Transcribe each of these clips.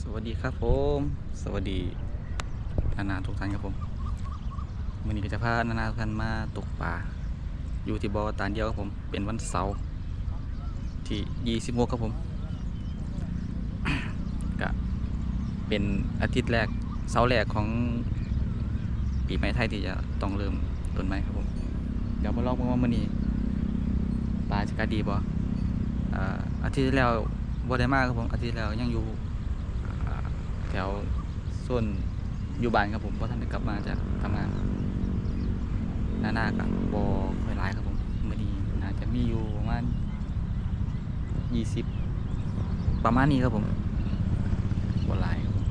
สวัสดีครับผม สวัสดีนานาทุกท่านครับผมวันนี้ก็จะพานานาทุกท่านมาตกปลาอยู่ที่บ่อตาลเดียวครับผมเป็นวันเสาร์ที่26ครับผมก็เป็นอาทิตย์แรกเสาร์แรกของปีใหม่ไทยที่จะต้องเริ่มต้นใหม่ครับผมเดี๋ยวมาลองกันว่ามื้อนี้ปลาจะกระดีบ่อ่าอาทิตย์ที่แล้วบ่ได้มากครับผมอาทิตย์แล้วยังอยู่ แถวส่วนอยู่บ้านครับผมเพราะท่านได้กลับมาจากทำงานหน้าหน้ากับบอคอยร้ายครับผมมื่อนี้น่าจจะมีอยู่ประมาณยี่สิบประมาณนี้ครับผมบอลายครับผม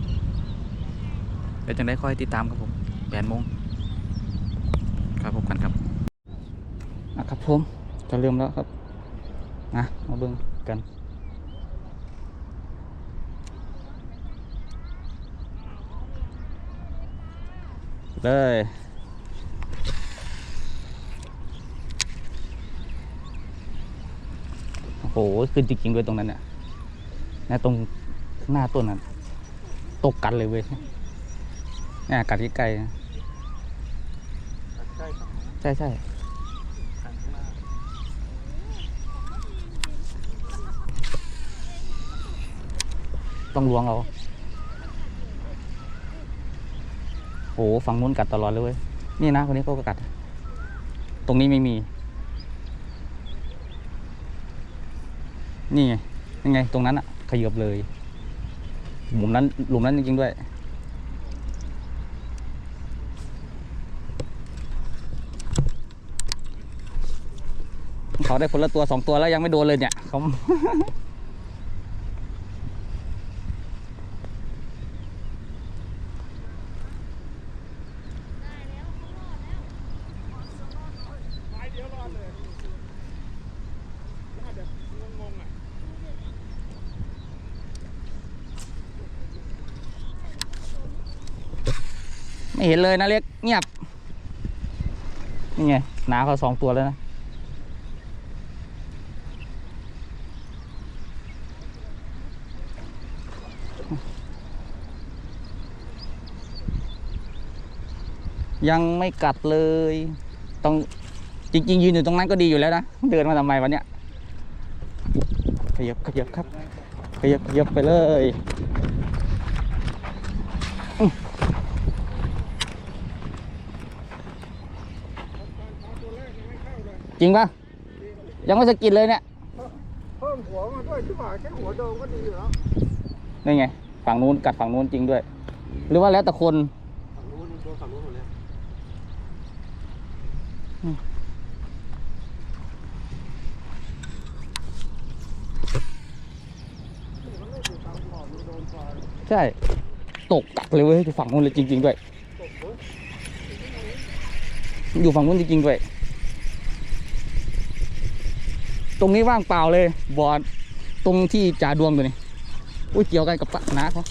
เดี๋ยวจังได้ค่อยติดตามครับผมแปดโมงครับพบกันครับอะครับผมจะเริ่มแล้วครับนะมาเบิ่งกัน เลย โอ้โหขึ้นจริงๆด้วยตรงนั้นเนี่ยนะตรงหน้าต้นนั้นตกกันเลยเว้ยเนี่ยกัดที่ไกลๆนะใช่ครับใช่ใช่ข้างหน้าต้องล้วงเอา โอ้โหฝั่งนู้นกัดตลอดเลยเว้ยนี่นะคนนี้เขาก็กัด ตรงนี้ไม่มี นี่ไงยังไง ตรงนั้นอะขยับเลยหลุมนั้นหลุมนั้นจริงๆด้วย เขาได้คนละตัวสองตัวแล้วยังไม่โดนเลยเนี่ยเขา ไม้เดียวรอดเลยน่าจะงงๆอะ ไม่ เห็นเลยนะเล็กเงียบ นี่ไงหนาเขาสองตัวแล้วนะยังไม่กัดเลย ต้องจริงๆยืนอยู่ตรงนั้นก็ดีอยู่แล้วนะ เดินมาทำไมวันเนี้ยขยับขยับครับ ขยับขยับไปเลย ตัวแรกยังไม่เข้าเลย จริงปะยังไม่สะกิดเลยเนี่ยเพิ่มหัวมาด้วยที่ว่าแค่หัวเดิมก็ดีอยู่แล้วนี่ไง ฝั่งนู้นกัดฝั่งนู้นจริงด้วย หรือว่าแล้วแต่คนฝั่งนู้นตัวฝั่งนู้นหมดเลยใช่ ตกกัดเลยเว้ยอยู่ฝั่งนู้นเลยจริง ๆ ด้วย อยู่ฝั่งนู้นจริง ๆ ด้วย ตรงนี้ว่างเปล่าเลยบอดตรงที่จ่าดวงอยู่นี่อุ้ยเกี่ยวกันกับปะนาเขา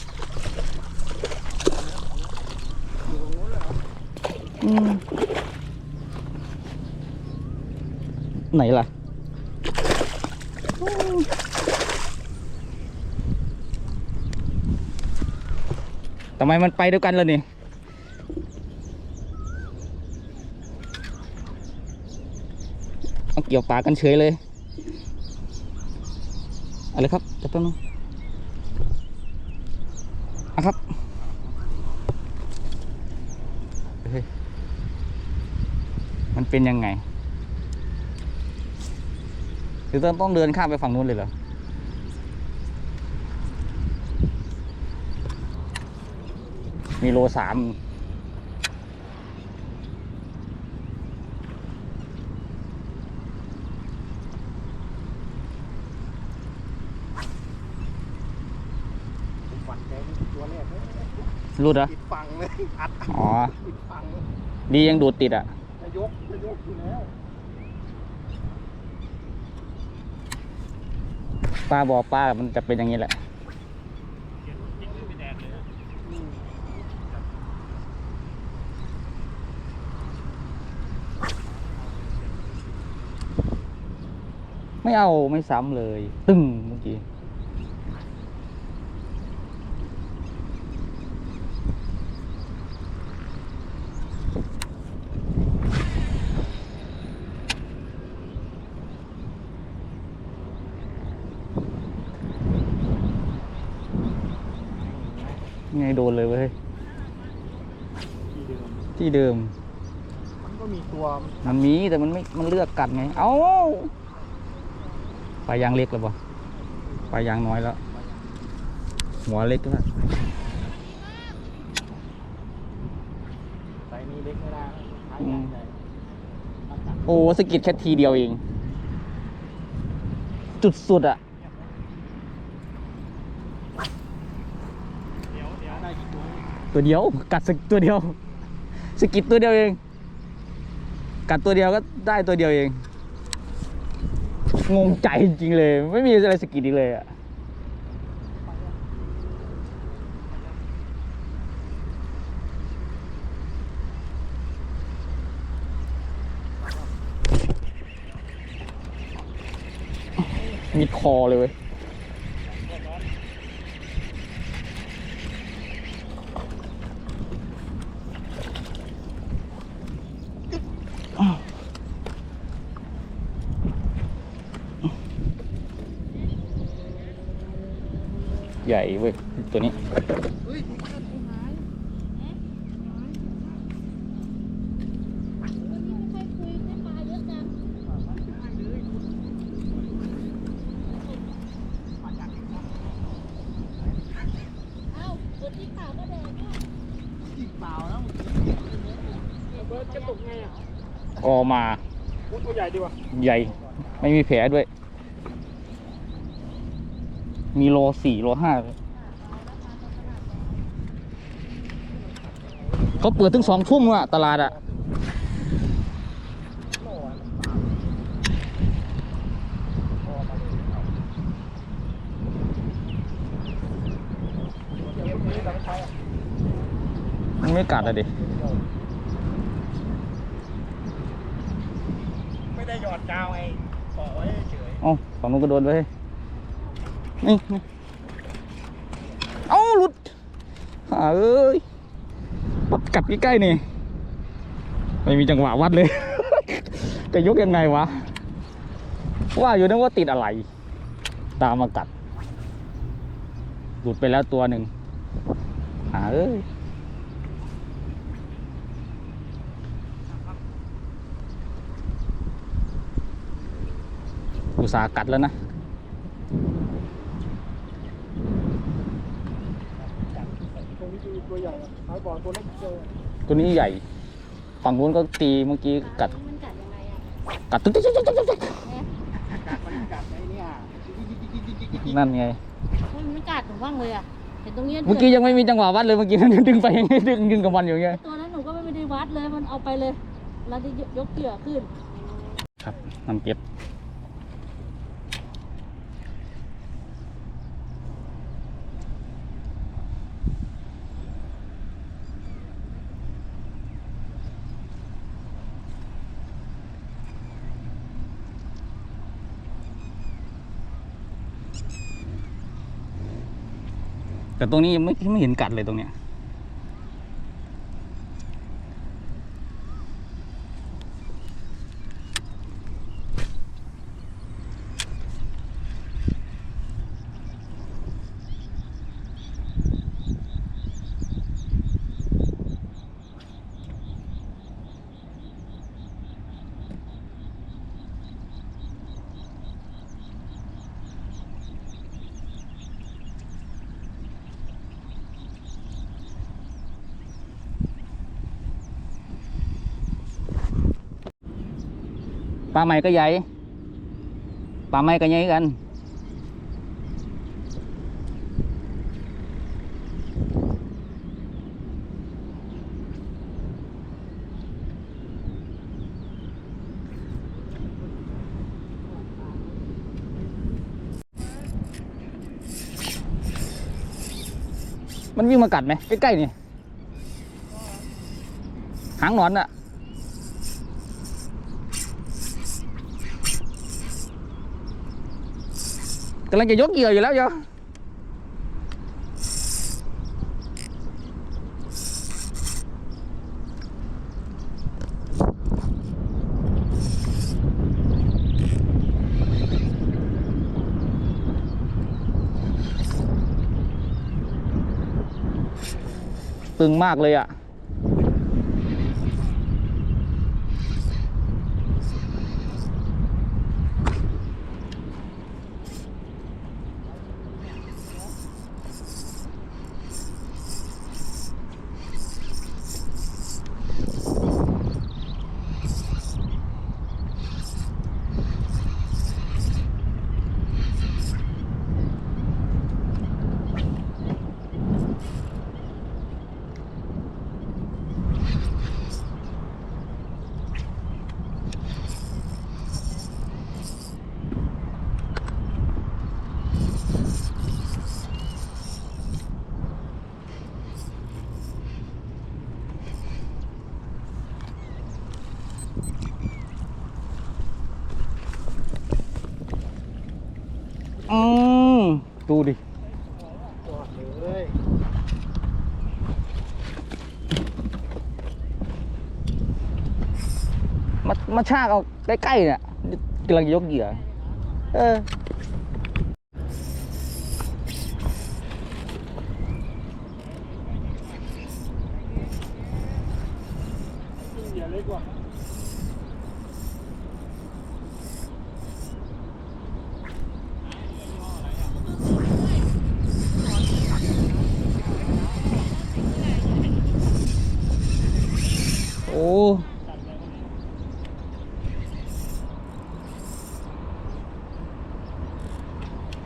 ไหนล่ะทำไมมันไปด้วยกันล่ะนี่เอาเกี่ยวปากกันเฉยเลย อาเลยครับจะต้นงอาครับมันเป็นยังไงหรือต้องต้องเดินข้ามไปฝั่งนู้นเลยเหรอมีโลสามฝันแกตัวแรกเลย รูดเหรอติดฟังเลยอัดอ๋อ ติดฟังเลยดียังดูดติดอะจะยกจะยกอยู่แล้วป้าบอกป้ามันจะเป็นอย่างนี้แหละ อืมไม่เอาไม่ซ้ำเลย ตึ้งเมื่อกี้ ไงโดนเลยเว้ย ที่เดิมที่เดิม มันก็มีตัวมันมีแต่มันไม่ มันเลือกกัดไง เอ้าปลายางเล็กแล้วปะปลายางน้อยแล้ว หัวเล็กแล้วไซส์นี้เล็กไม่ได้ใช้อืมใหญ่โอ้สะกิดแค่ทีเดียวเอง จุดสุดอะ เดี๋ยวเดี๋ยวได้กี่ ตัวเดียว กัดสกตัวเดียวสกิดตัวเดียวเอง กัดตัวเดียวก็ได้ตัวเดียวเอง งงใจจริงเลย ไม่มีอะไรสกิดอีกเลยอะมิดคอเลยเว้ย หญ่เว้ยตัวนี้จิกเปล่าแล้วเบิร์ดกระตุกไงอะออกมาพูดตัวใหญ่ดีกว่าใหญ่ ไม่มีแผลด้วย มีโลสี่โลห้าเลยเขาเปิดถึงสองทุ่มอะตลาดอะมันไม่กัดอะดิ ไม่ได้หยอดกาวไอ้ปล่อยไว้เฉย เอ้าฝั่งนู้นก็โดนไป นี่เอ้าหลุดเอ้ยปัดกัดใกล้ๆนี่ ไม่มีจังหวะวัดเลย จะยกยังไงวะ ว่าอยู่นึกว่าติดอะไร ตามมากัด หลุดไปแล้วตัวหนึ่งเอ้ยอุตสาหกัดแล้วนะ ตรงนี้คือ ตัวใหญ่อะท้ายบ่อตัวเล็กเจอตัวนี้ใหญ่ ฝั่งนู้นก็ตีเมื่อกี้กัดมันกัดยังไงอะกัดตึ๊กตึ๊กตึ๊กตึ๊กตึ๊กกัดมันกัดไอ้เนี่ยนั่นไงเฮ้ยมันกัดหนูบ้างเลยอะเห็นตรงเนี้ยเมื่อกี้ยังไม่มีจังหวะวัดเลยเมื่อกี้นั่นดึงไปยังไงดึงดึงกับมันอยู่ไงตัวนั้นหนูก็ไม่ได้วัดเลยมันเอาไปเลยแล้วได้ยกเหยื่อขึ้น ครับน้ำเก็บ แต่ตรงนี้ยังไม่ไม่เห็นกัดเลยตรงเนี้ย ปลาใหม่ก็ใหญ่ปลาใหม่ก็ใหญ่กัน มันวิ่งมากัดไหมใกล้ๆนี่หางหนอนอะ กำลังจะยกเหยื่ออยู่แล้วโยตึงมากเลยอะ อื มดูดิจอดเลยมามาชากเอาใกล้ๆเนี่ยกำลังยกเหยื่อเออเหยื่อเล็กกว่า โอ้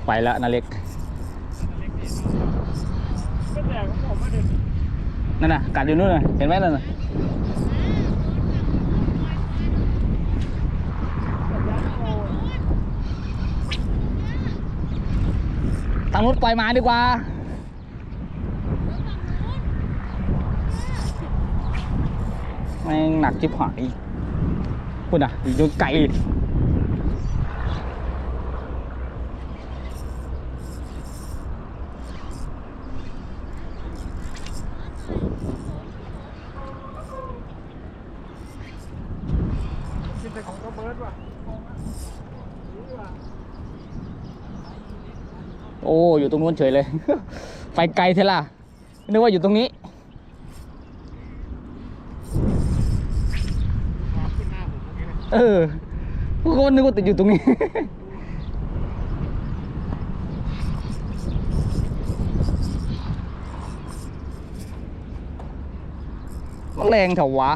ไปแล้วนาเล็กนั่นน่ะกัดอยู่นู่นน่ะเห็นไหมนั่นน่ะทางนู้นปล่อยมาดีกว่าแม่งหนักจิบหายพูดอะอยู่ไกล กินแต่ของกระเบิดว่ะนี่ว่ะ โอ้อยู่ตรงนู้นเฉยเลย ไปไกลเทล่ะนึกว่าอยู่ตรงนี้เอกี้เลยเออพวกคนนึกว่าติดอยู่ตรงนี้มันแรงเถอะวะ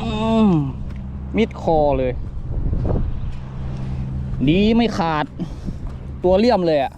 อืม มิดคอเลย ดีไม่ขาด ตัวเลี่ยมเลยอะ่ะ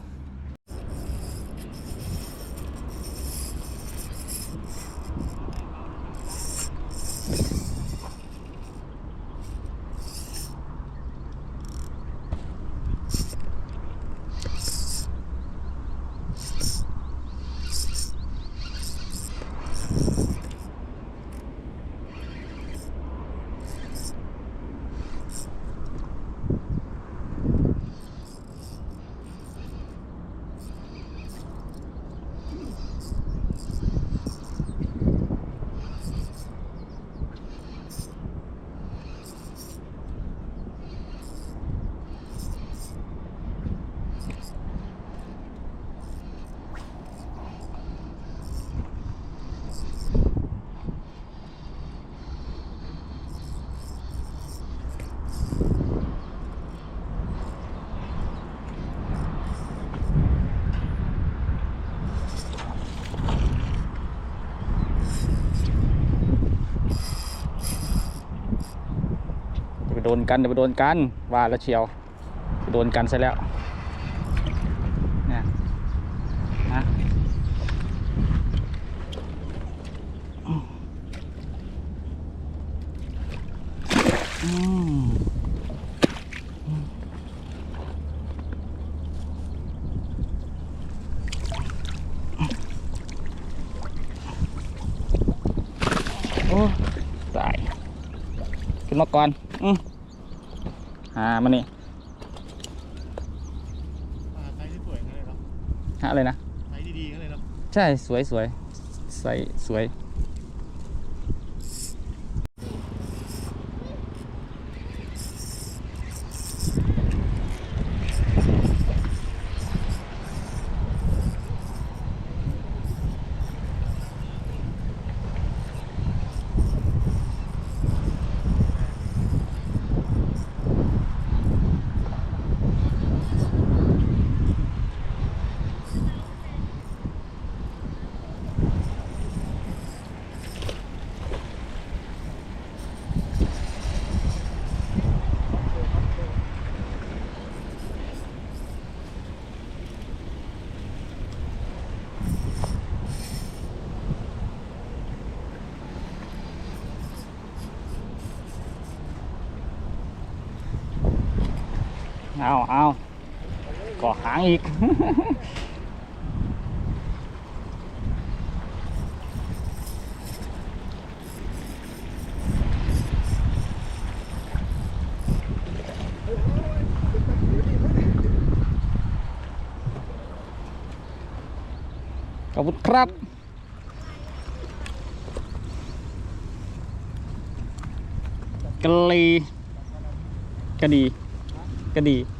จะไปโดนกันจะไปโดนกันว่าแล้วเชียวโดนกันซะแล้วเนี่ยนะอืมโอ้ตายขึ้นมาก่อน อืมอ่ามานี่อ่าไซส์ที่สวยงั้นเลยเนาะฮะอะไรนะ ไซส์ดีๆงั้นเลยเนาะ ใช่สวยสวยใส่สวย เอาเอาก่อหางอีก ขอบคุณครับกะลีกะดี ก็ดี